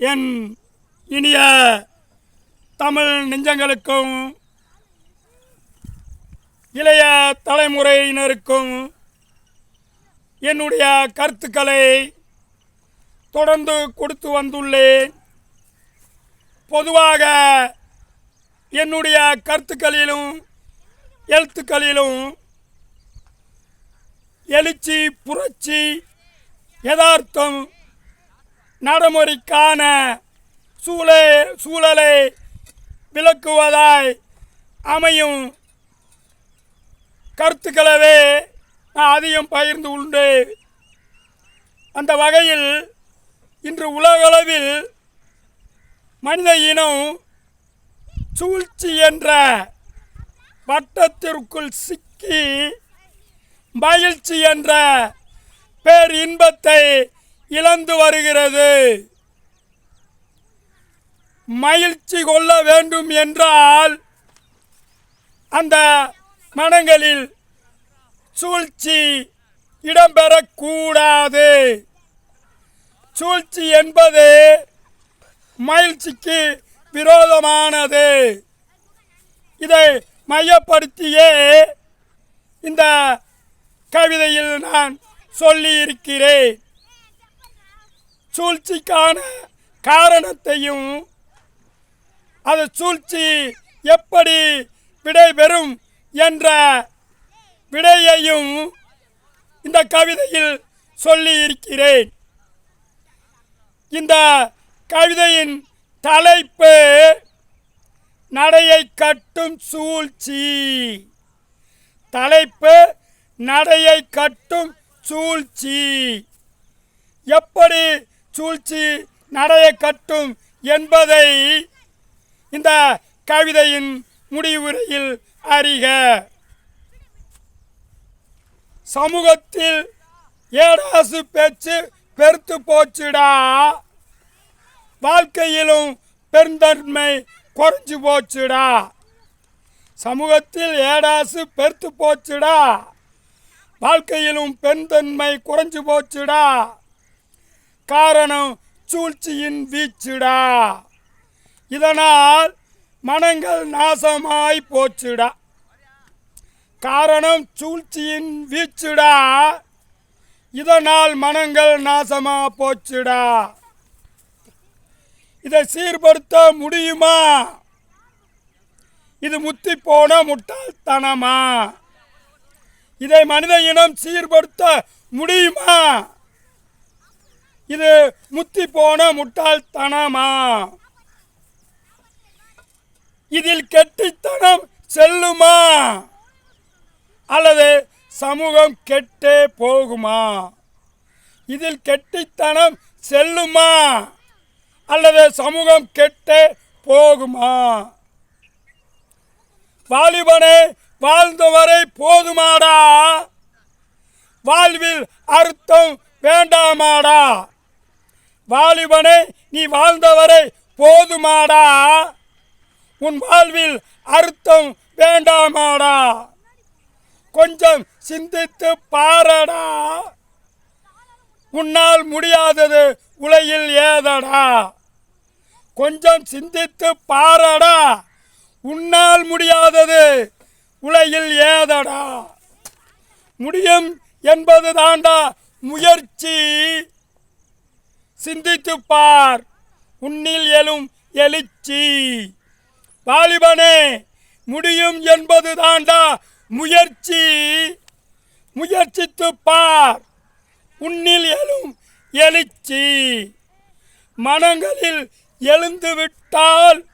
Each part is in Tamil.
என் இனிய தமிழ் நெஞ்சங்களுக்கும் இளைய தலைமுறையினருக்கும் என்னுடைய கருத்துக்களை தொடர்ந்து கொடுத்து வந்துள்ளேன். பொதுவாக என்னுடைய கருத்துக்களிலும் எழுத்துக்களிலும் எழுச்சி புரட்சி யதார்த்தம் நடைமுறைக்கான சூழ சூழலை விளக்குவதாய் அமையும் கருத்துக்களவே நான் அதிகம் பகிர்ந்து உண்டு அந்த வகையில் இன்று உலகளவில் மனித இனம் சூழ்ச்சி என்ற வட்டத்திற்குள் சிக்கி மகிழ்ச்சி என்ற பேர் இன்பத்தை இழந்து வருகிறது. மகிழ்ச்சி கொள்ள வேண்டும் என்றால் அந்த மனங்களில் சூழ்ச்சி இடம்பெறக்கூடாது. சூழ்ச்சி என்பது மகிழ்ச்சிக்கு விரோதமானது. இதை மையப்படுத்தியே இந்த கவிதையில் நான் சொல்லியிருக்கிறேன். சூழ்ச்சிக்கான காரணத்தையும் அது சூழ்ச்சி எப்படி விடைபெறும் என்ற விடையையும் இந்த கவிதையில் சொல்லி இருக்கிறேன் இந்த கவிதையின் தலைப்பு நடையை கட்டும் சூழ்ச்சி. தலைப்பு நடையை கட்டும் சூழ்ச்சி. எப்படி சூழ்ச்சி நடைய கட்டும் என்பதை இந்த கவிதையின் முடிவுரையில் அறிக. சமூகத்தில் ஏடாசு பேச்சு பெருத்து போச்சுடா. வாழ்க்கையிலும் பெருந்தன்மை குறைஞ்சு போச்சுடா. சமூகத்தில் ஏடாசு பெருத்து போச்சுடா. வாழ்க்கையிலும் பெருந்தன்மை குறைஞ்சு போச்சுடா. காரணம் சூழ்ச்சியின் வீச்சுடா. இதனால் மனங்கள் நாசமாய் போச்சுடா. காரணம் சூழ்ச்சியின் வீச்சுடா. இதனால் மனங்கள் நாசமா போச்சுடா. இதை சீர்படுத்த முடியுமா? இது முத்தி போன முட்டாள்தனமா? இதை மனித இனம் சீர்படுத்த முடியுமா? இது முத்தி போன முட்டாள்தனமா இதில் கெட்டித்தனம் செல்லுமா? அல்லது சமூகம் கெட்டே போகுமா? இதில் கெட்டித்தனம் செல்லுமா? அல்லது சமூகம் கெட்டே போகுமா? வாலிபனே வாழ்ந்தவரை போதுமாடா? வாழ்வில் அர்த்தம் வேண்டாமாடா? வாலிபனே நீ வாழ்ந்தவரை போதுமாடா. உன் வாழ்வில் அர்த்தம் வேண்டாமாடா. கொஞ்சம் சிந்தித்து பாரடா. உன்னால் முடியாதது உலகில் ஏதடா. கொஞ்சம் சிந்தித்து பாரடா. உன்னால் முடியாதது உலகில் ஏதடா. முடியும் என்பது தாண்டா முயற்சி. சிந்தித்துப்பார். உன்னில் எழும் எழுச்சி. வாலிபனே முடியும் என்பது தாண்டா முயற்சி. முயற்சித்துப்பார். உன்னில் எழும் எழுச்சி. மனங்களில் எழுந்துவிட்டால்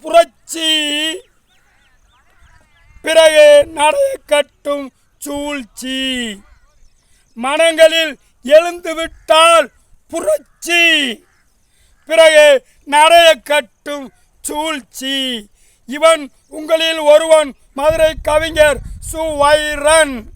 புரட்சி. பிறகு நடக்கட்டும் சூழ்ச்சி. மனங்களில் எழுந்து விட்டால் புரட்சி. பிறகு நடைய கட்டும் சூழ்ச்சி. இவன் உங்களில் ஒருவன் மதுரை கவிஞர் சுவைரன்.